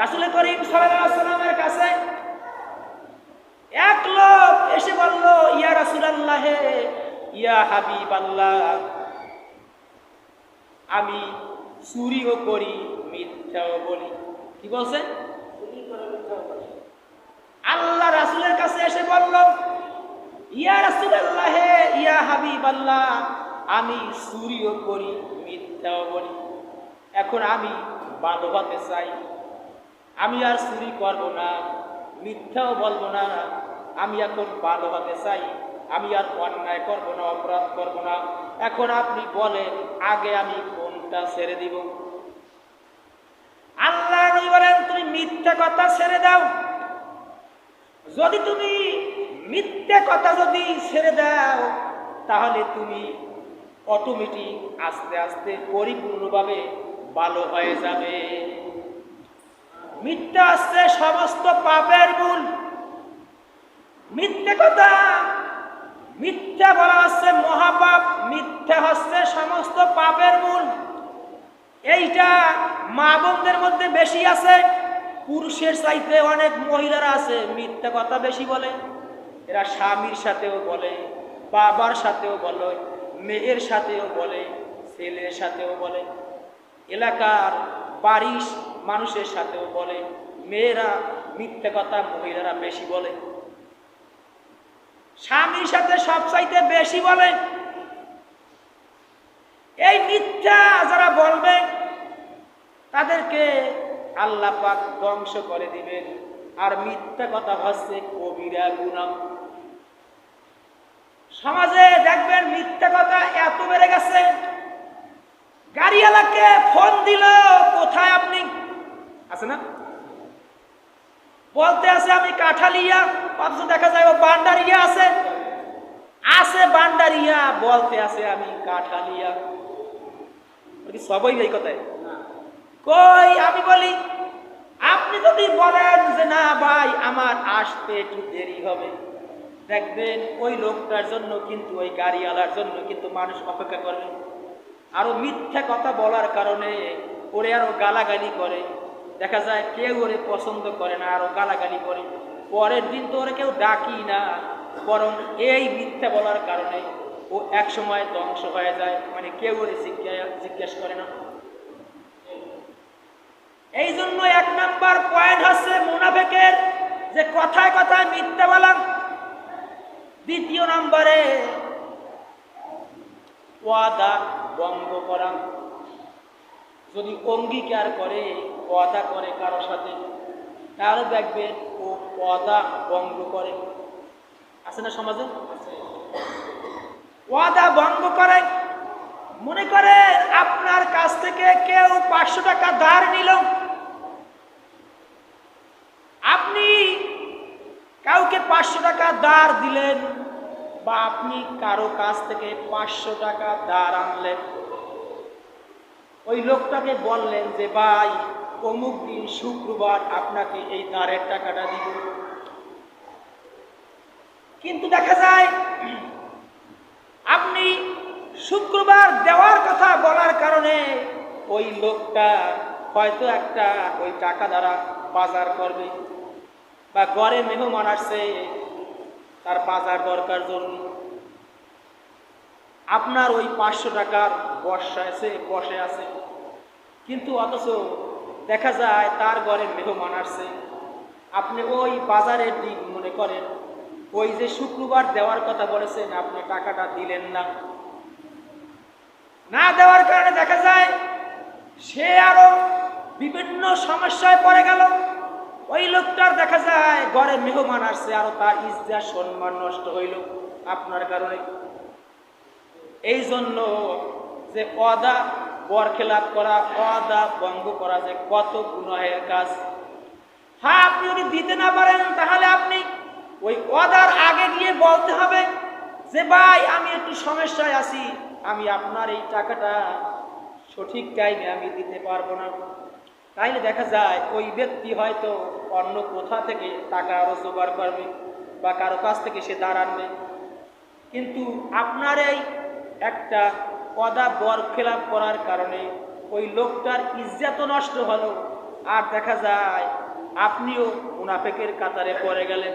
রাসুল করিম সাল্লামের কাছে এক লোক এসে বলল, ইয়া রাসুলাল্লাহ, ইয়া হাবিব আল্লাহ আমি চুরিও করি, মিথ্যাও বলি। কি বলছে? আল্লাহ রাসুলের কাছে এসে বলল, ইয়া রাসুলাল্লাহ, ইয়া হাবিব আল্লাহ আমি চুরিও করি, মিথ্যাও বলি। এখন আমি ভালো হতে চাই। আমি আর চুরি করব না, মিথ্যাও বলব না, আমি এখন ভালো হতে চাই, আমি আর অন্যায় করব না, অপরাধ করব না। এখন আপনি বলেন, আগে আমি কোনটা ছেড়ে দিব? আল্লাহ বলেন, তুমি মিথ্যা কথা ছেড়ে দাও। যদি তুমি মিথ্যা কথা যদি ছেড়ে দাও, তাহলে তুমি অটোমেটিক আস্তে আস্তে পরিপূর্ণভাবে ভালো হয়ে যাবে। মিথ্যা হচ্ছে সমস্ত পাপের মূল মিথ্যে কথা, মিথ্যা বলা হচ্ছে মহাপাপ, মিথ্যা হচ্ছে সমস্ত পাপের মূল এইটা মা বোনদের মধ্যে বেশি আছে, পুরুষের চাইতে অনেক মহিলারা আছে, মিথ্যা কথা বেশি বলে। এরা স্বামীর সাথেও বলে, বাবার সাথেও বলে, মেয়ের সাথেও বলে, ছেলের সাথেও বলে। এলাকার বাড়ির মানুষের সাথেও বলে, মেয়েরা মিথ্যে কথা মহিলারা বেশি বলে। স্বামীর সাথে সব চাইতে বেশি বলে। এই মিথ্যা যারা বলবে, তাদেরকে আল্লাহ পাক ধ্বংস করে দিবেন। আর মিথ্যা কথা হচ্ছে কবিরা গুণা সমাজে দেখবেন মিথ্যা কথা এত বেড়ে গেছে। গাড়িওয়ালাকে ফোন দিল, কোথায় আপনি? আছে না? বলতে আছে আমি কাঠালিয়া অথচ দেখা যায় ও বান্ডারিয়া আছে? আছে বান্ডারিয়া, বলতে আছে আমি কাঠালিয়া। সবই এই কথায়? কই, আমি বলি, আপনি যদি বলেন যে না ভাই, আমার আসতে একটু দেরি হবে। দেখবেন ওই লোকটার জন্য কিন্তু, ওই গাড়িওয়ালার জন্য কিন্তু মানুষ অপেক্ষা করবে। আরও মিথ্যা কথা বলার কারণে ওরে আরও গালাগালি করে। দেখা যায় কেউ ওরে পছন্দ করে না, আরও গালাগালি করে। পরের দিন তো ওরে কেউ ডাকি না, বরং এই মিথ্যা বলার কারণে ও এক সময় ধ্বংস হয়ে যায় মানে কেউ ওরে জিজ্ঞা- জিজ্ঞেস করে না। এই জন্য এক নাম্বার পয়েন্ট হচ্ছে মুনাফেকের যে কথায় কথায় মিথ্যা বলা। দ্বিতীয় নম্বরে ওয়াদা ভঙ্গ করা। যদি অঙ্গীকার করে ওয়াদা করে কারও সাথে তাহলে দেখবে ও ওয়াদা ভঙ্গ করে। আছে না সমাজে? ওয়াদা ভঙ্গ করে। মনে করে আপনার কাছ থেকে কেউ পাঁচশো টাকা ধার নিল? আপনি কাউকে পাঁচশো টাকা ধার দিলেন বা আপনি কারও কাছ থেকে পাঁচশো টাকা ধার আনলেন? ওই লোকটাকে বললেন যে, ভাই অমুক দিন শুক্রবার আপনাকে এই ধারের টাকাটা দিব। কিন্তু দেখা যায়, আপনি শুক্রবার দেওয়ার কথা বলার কারণে ওই লোকটা হয়তো একটা ওই টাকা দ্বারা বাজার করবে বা ঘরে মেহমান আসছে, তার বাজার দরকার জন্য। আপনার ওই পাঁচশো টাকার বর্ষা আছে, বসে আছে। কিন্তু অথচ দেখা যায় তার ঘরে মেহমান আসছে। আপনি ওই বাজারের দিক মনে করেন, ওই যে শুক্রবার দেওয়ার কথা বলেছেন, আপনি টাকাটা দিলেন না। না দেওয়ার কারণে দেখা যায়, সে আরও বিভিন্ন সমস্যায় পড়ে গেল। ওই লোকটার দেখা যায় ঘরে মেহমান আসছে, আরও তার ইজ্জা, সম্মান নষ্ট হইল আপনার কারণে। এই জন্য যে অদা বরখেলাপ করা অদা ভঙ্গ করা যে কত গুনাহের কাজ। হ্যাঁ আপনি যদি দিতে না পারেন, তাহলে আপনি ওই অদার আগে গিয়ে বলতে হবে যে, ভাই, আমি একটু সমস্যায় আছি, আমি আপনার এই টাকাটা সঠিক টাইমে আমি দিতে পারব না। তাইলে দেখা যায়, ওই ব্যক্তি হয়তো অন্য কোথা থেকে টাকা আরও জোগাড় করবে বা কারও কাছ থেকে সে দাঁড়ানবে কিন্তু আপনার এই একটা পদা বর খেলাপ করার কারণে ওই লোকটার ইজ্জাত নষ্ট হলো। আর দেখা যায়, আপনিও মুনাফেকের কাতারে পড়ে গেলেন।